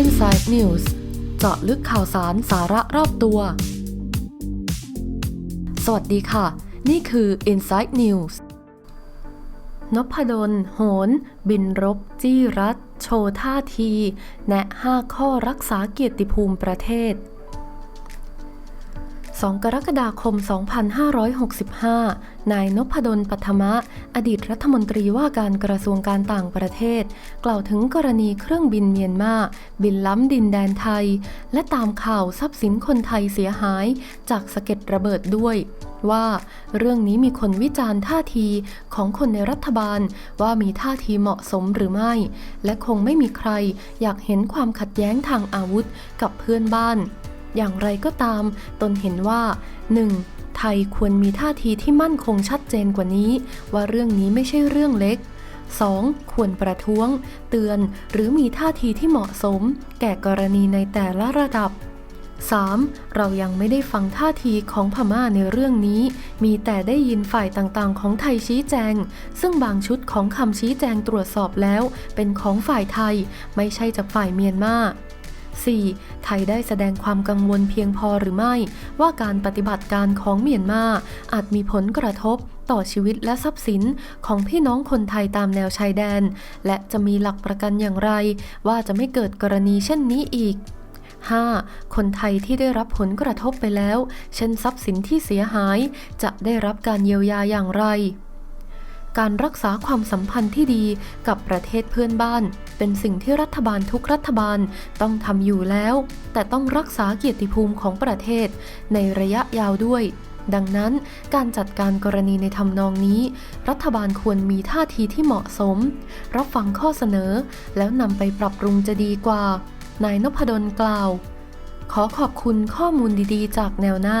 Inside News เจาะลึกข่าวสารสาระรอบตัว สวัสดีค่ะ นี่คือ Inside News นพดล โหน บินรบ จี้รัฐ โชว์ท่าที แนะ 5 ข้อรักษาเกียรติภูมิประเทศ 2 กรกฎาคม 2565 นายนพดลปัทมะ อดีตรัฐมนตรีว่าการกระทรวงการต่างประเทศ กล่าวถึงกรณีเครื่องบินเมียนมา บินล้ำดินแดนไทย และตามข่าวทรัพย์สินคนไทยเสียหาย จากสะเก็ดระเบิดด้วยว่าเรื่องนี้มีคนวิจารณ์ท่าทีของคนในรัฐบาลว่ามีท่าทีเหมาะสมหรือไม่ และคงไม่มีใครอยากเห็นความขัดแย้งทางอาวุธกับเพื่อนบ้าน อย่างไรก็ตาม ตนเห็นว่า 1. ไทยควรมีท่าทีที่มั่นคงชัดเจนกว่านี้ ว่าเรื่องนี้ไม่ใช่เรื่องเล็ก 2. ควรประท้วง เตือนหรือมีท่าทีที่เหมาะสม แก่กรณีในแต่ละระดับ 3. เรายังไม่ได้ฟังท่าทีของพม่าในเรื่องนี้ มีแต่ได้ยินฝ่ายต่างๆ ของไทยชี้แจง ซึ่งบางชุดของคำชี้แจงตรวจสอบแล้ว เป็นของฝ่ายไทย ไม่ใช่จากฝ่ายเมียนมา 4. ไทยได้แสดงความกังวลเพียงพอหรือไม่ ว่าการปฏิบัติการของเมียนมาอาจมีผลกระทบต่อชีวิตและทรัพย์สินของพี่น้องคนไทยตามแนวชายแดน และจะมีหลักประกันอย่างไร ว่าจะไม่เกิดกรณีเช่นนี้อีก 5. คนไทยที่ได้รับผลกระทบไปแล้ว เช่นทรัพย์สินที่เสียหาย จะได้รับการเยียวยาอย่างไร การรักษาความสัมพันธ์ที่ดีกับประเทศเพื่อนบ้าน เป็นสิ่งที่รัฐบาลทุกรัฐบาลต้องทำอยู่แล้ว แต่ต้องรักษาเกียรติภูมิของประเทศ ในระยะยาวด้วย ดังนั้นการจัดการกรณีในทำนองนี้ รัฐบาลควรมีท่าทีที่เหมาะสม รับฟังข้อเสนอ แล้วนำไปปรับปรุงจะดีกว่า นายนพดลกล่าว ขอขอบคุณข้อมูลดีๆ จากแนวหน้า